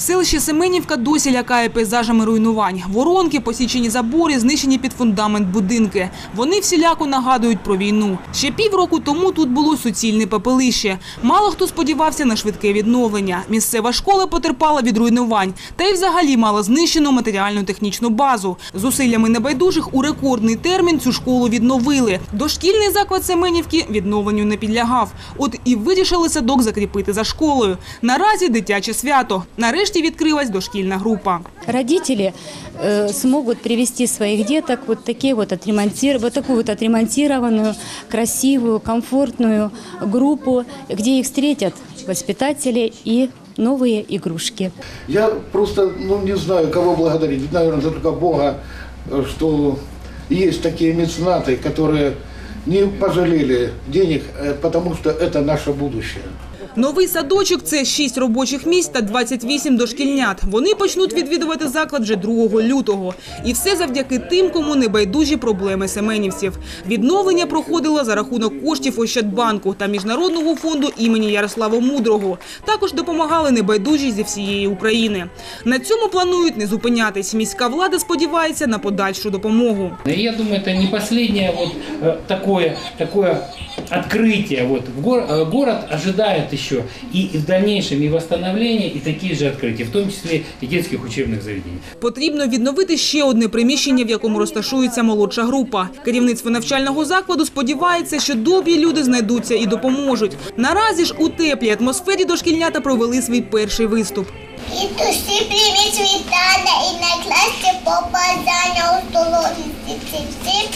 Селище Семенівка досі лякає пейзажами руйнувань. Воронки, посічені забори, знищені під фундамент будинки. Вони всіляко нагадують про війну. Ще півроку тому тут було суцільне пепелище. Мало хто сподівався на швидке відновлення. Місцева школа потерпала від руйнувань. Та й взагалі мала знищену матеріально-технічну базу. Зусиллями небайдужих у рекордний термін цю школу відновили. Дошкільний заклад Семенівки відновленню не підлягав. От і вирішили садок закріпити за школою. Наразі дитяче свято. Нарешті відкрилась дошкільна група. Родители э, смогут привести своих деток вот такие вот отремонтир, вот такую вот отремонтированную, красивую, комфортную группу, где их встретят воспитатели и новые игрушки. Я просто ну, не знаю, кого благодарить. Наверное, только Бога, что есть такие меценаты, которые не пожалели денег, э, потому что это наше будущее. Новий садочок – це 6 робочих місць та 28 дошкільнят. Вони почнуть відвідувати заклад вже 2 лютого. І все завдяки тим, кому не байдужі проблеми семенівців. Відновлення проходило за рахунок коштів Ощадбанку та Міжнародного фонду імені Ярослава Мудрого. Також допомагали небайдужі зі всієї України. На цьому планують не зупинятись. Міська влада сподівається на подальшу допомогу. Я думаю, это не последнее вот э, такое, такое открытие. Вот в гор- э, город ожидает еще и в дальнейшем и восстановления, и такие же открытия, в том числе и детских учебных заведений. Потрібно відновити ще одне приміщення, в якому розташується молодша група. Керівництво навчального закладу сподівається, що добрі люди знайдуться і допоможуть. Наразі ж у теплій атмосфері дошкільнята провели свій перший виступ. І душі привіт вітання і найкраще побажання у столові всім всім,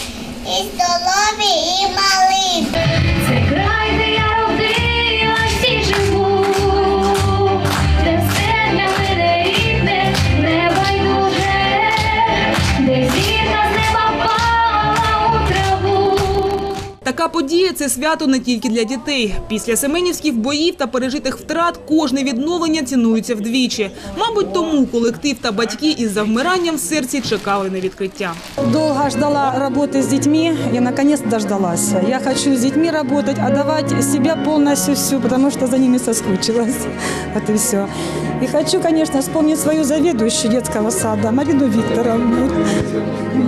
і здорові, і малим. Така подія – це свято не тільки для дітей. Після семенівських боїв та пережитих втрат кожне відновлення цінується вдвічі. Мабуть, тому колектив та батьки із завмиранням в серці чекали на відкриття. Долго ждала работы с детьми и наконец дождалась. Я хочу с детьми работать, отдавать себя полностью всю, потому что за ними соскучилась. Вот и все. И хочу, конечно, вспомнить свою заведующую детского сада, Марину Викторовну.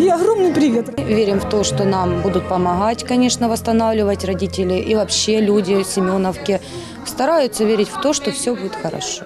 И огромный привет. Верим в то, что нам будут помогать, конечно, восстанавливать родители и вообще люди Семеновки. Стараются верить в то, что все будет хорошо.